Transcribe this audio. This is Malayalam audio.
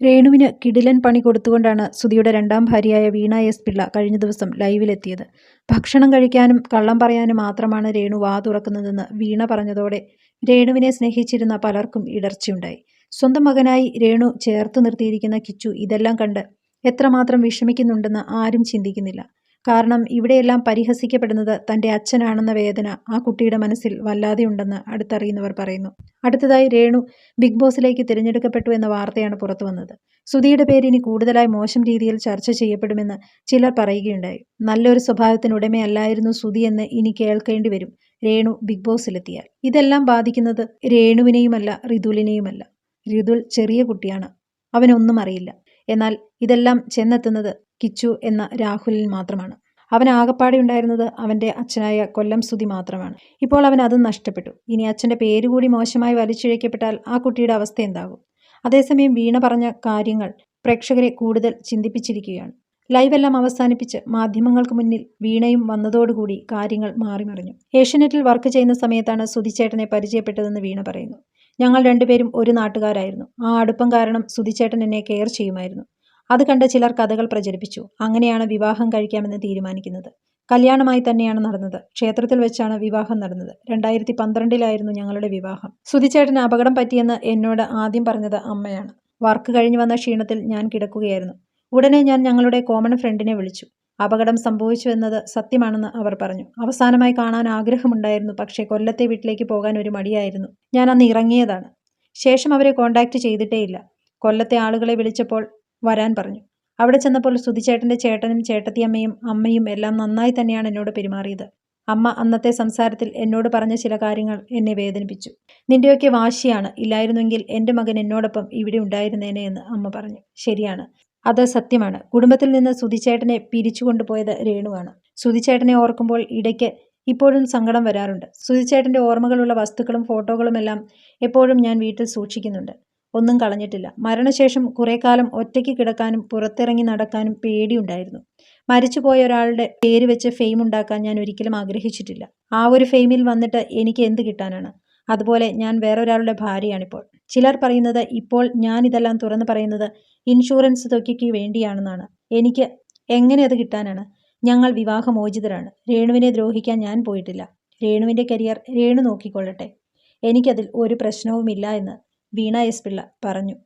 രേണുവിന് കിടിലൻ പണി കൊടുത്തുകൊണ്ടാണ് സുധിയുടെ രണ്ടാം ഭാര്യയായ വീണ എസ് പിള്ള കഴിഞ്ഞ ദിവസം ലൈവിലെത്തിയത്. ഭക്ഷണം കഴിക്കാനും കള്ളം പറയാനും മാത്രമാണ് രേണു വാ തുറക്കുന്നതെന്ന് വീണ പറഞ്ഞതോടെ രേണുവിനെ സ്നേഹിച്ചിരുന്ന പലർക്കും ഇടർച്ചയുണ്ടായി. സ്വന്തം മകനായി രേണു ചേർത്ത് നിർത്തിയിരിക്കുന്ന കിച്ചു ഇതെല്ലാം കണ്ട് എത്രമാത്രം വിഷമിക്കുന്നുണ്ടെന്ന് ആരും ചിന്തിക്കുന്നില്ല. കാരണം ഇവിടെയെല്ലാം പരിഹസിക്കപ്പെടുന്നത് തന്റെ അച്ഛനാണെന്ന വേദന ആ കുട്ടിയുടെ മനസ്സിൽ വല്ലാതെയുണ്ടെന്ന് അടുത്തറിയുന്നവർ പറയുന്നു. അടുത്തതായി രേണു ബിഗ് ബോസിലേക്ക് തിരഞ്ഞെടുക്കപ്പെട്ടു എന്ന വാർത്തയാണ് പുറത്തു വന്നത്. സുധിയുടെ പേര് ഇനി കൂടുതലായി മോശം രീതിയിൽ ചർച്ച ചെയ്യപ്പെടുമെന്ന് ചിലർ പറയുകയുണ്ടായി. നല്ലൊരു സ്വഭാവത്തിനുടമയല്ലായിരുന്നു സുധി എന്ന് ഇനി കേൾക്കേണ്ടി വരും രേണു ബിഗ് ബോസിലെത്തിയാൽ. ഇതെല്ലാം ബാധിക്കുന്നത് രേണുവിനെയുമല്ല ഋതുലിനെയുമല്ല ഋതുൽ ചെറിയ കുട്ടിയാണ്. അവനൊന്നും അറിയില്ല. എന്നാൽ ഇതെല്ലാം ചെന്നെത്തുന്നത് കിച്ചു എന്ന രാഹുലിൽ മാത്രമാണ്. അവൻ ആകപ്പാടെ ഉണ്ടായിരുന്നത് അവന്റെ അച്ഛനായ കൊല്ലം സ്തുതി മാത്രമാണ്. ഇപ്പോൾ അവൻ അത് നഷ്ടപ്പെട്ടു. ഇനി അച്ഛന്റെ പേരുകൂടി മോശമായി വലിച്ചിഴക്കപ്പെട്ടാൽ ആ കുട്ടിയുടെ അവസ്ഥ എന്താകും? അതേസമയം വീണ പറഞ്ഞ കാര്യങ്ങൾ പ്രേക്ഷകരെ കൂടുതൽ ചിന്തിപ്പിച്ചിരിക്കുകയാണ്. ലൈവെല്ലാം അവസാനിപ്പിച്ച് മാധ്യമങ്ങൾക്ക് മുന്നിൽ വീണയും വന്നതോടുകൂടി കാര്യങ്ങൾ മാറിമറിഞ്ഞു. ഏഷ്യനെറ്റിൽ വർക്ക് ചെയ്യുന്ന സമയത്താണ് സുതിച്ചേട്ടനെ പരിചയപ്പെട്ടതെന്ന് വീണ പറയുന്നു. ഞങ്ങൾ രണ്ടുപേരും ഒരു നാട്ടുകാരായിരുന്നു. ആ അടുപ്പം കാരണം സുധിച്ചേട്ടൻ എന്നെ കെയർ ചെയ്യുമായിരുന്നു. അത് കണ്ട് ചിലർ കഥകൾ പ്രചരിപ്പിച്ചു. അങ്ങനെയാണ് വിവാഹം കഴിക്കാമെന്ന് തീരുമാനിക്കുന്നത്. കല്യാണമായി തന്നെയാണ് നടന്നത്. ക്ഷേത്രത്തിൽ വെച്ചാണ് വിവാഹം നടന്നത്. രണ്ടായിരത്തി പന്ത്രണ്ടിലായിരുന്നു ഞങ്ങളുടെ വിവാഹം. സുധിച്ചേട്ടന് അപകടം പറ്റിയെന്ന് എന്നോട് ആദ്യം പറഞ്ഞത് അമ്മയാണ്. വർക്ക് കഴിഞ്ഞു വന്ന ക്ഷീണത്തിൽ ഞാൻ കിടക്കുകയായിരുന്നു. ഉടനെ ഞാൻ ഞങ്ങളുടെ കോമൺ ഫ്രണ്ടിനെ വിളിച്ചു. അപകടം സംഭവിച്ചു എന്നത് സത്യമാണെന്ന് അവർ പറഞ്ഞു. അവസാനമായി കാണാൻ ആഗ്രഹമുണ്ടായിരുന്നു. പക്ഷേ കൊല്ലത്തെ വീട്ടിലേക്ക് പോകാൻ ഒരു മടിയായിരുന്നു. ഞാൻ അന്ന് ഇറങ്ങിയതാണ്. ശേഷം അവരെ കോണ്ടാക്ട് ചെയ്തിട്ടേയില്ല. കൊല്ലത്തെ ആളുകളെ വിളിച്ചപ്പോൾ വരാൻ പറഞ്ഞു. അവിടെ ചെന്നപ്പോൾ സുധിച്ചേട്ടന്റെ ചേട്ടനും ചേട്ടത്തിയമ്മയും അമ്മയും എല്ലാം നന്നായി തന്നെയാണ് എന്നോട് പെരുമാറിയത്. അമ്മ അന്നത്തെ സംസാരത്തിൽ എന്നോട് പറഞ്ഞ ചില കാര്യങ്ങൾ എന്നെ വേദനിപ്പിച്ചു. നിന്റെയൊക്കെ വാശിയാണ്. ഇല്ലായിരുന്നെങ്കിൽ എന്റെ മകൻ എന്നോടൊപ്പം ഇവിടെ ഉണ്ടായിരുന്നേനെ എന്ന് അമ്മ പറഞ്ഞു. ശരിയാണ്. അത് സത്യമാണ്. കുടുംബത്തിൽ നിന്ന് സുധിച്ചേട്ടനെ പിരിച്ചു കൊണ്ടുപോയത് രേണുവാണ്. സുധിച്ചേട്ടനെ ഓർക്കുമ്പോൾ ഇടയ്ക്ക് ഇപ്പോഴും സങ്കടം വരാറുണ്ട്. സുധിച്ചേട്ടന്റെ ഓർമ്മകളുള്ള വസ്തുക്കളും ഫോട്ടോകളും എല്ലാം എപ്പോഴും ഞാൻ വീട്ടിൽ സൂക്ഷിക്കുന്നുണ്ട്. ഒന്നും കളഞ്ഞിട്ടില്ല. മരണശേഷം കുറേ കാലം ഒറ്റയ്ക്ക് കിടക്കാനും പുറത്തിറങ്ങി നടക്കാനും പേടിയുണ്ടായിരുന്നു. മരിച്ചുപോയ ഒരാളുടെ പേര് വെച്ച് ഫെയിം ഉണ്ടാക്കാൻ ഞാൻ ഒരിക്കലും ആഗ്രഹിച്ചിട്ടില്ല. ആ ഒരു ഫെയിമിൽ വന്നിട്ട് എനിക്ക് എന്ത് കിട്ടാനാണ്? അതുപോലെ ഞാൻ വേറൊരാളുടെ ഭാര്യയാണിപ്പോൾ. ചിലർ പറയുന്നത് ഇപ്പോൾ ഞാൻ ഇതെല്ലാം തുറന്നു പറയുന്നത് ഇൻഷുറൻസ് തുകയ്ക്ക് വേണ്ടിയാണെന്നാണ്. എനിക്ക് എങ്ങനെ അത് കിട്ടാനാണ്? ഞങ്ങൾ വിവാഹമോചിതരാണ്. രേണുവിനെ ദ്രോഹിക്കാൻ ഞാൻ പോയിട്ടില്ല. രേണുവിന്റെ കരിയർ രേണു നോക്കിക്കൊള്ളട്ടെ. എനിക്കതിൽ ഒരു പ്രശ്നവുമില്ല എന്ന് വീണ എസ് പിള്ള പറഞ്ഞു.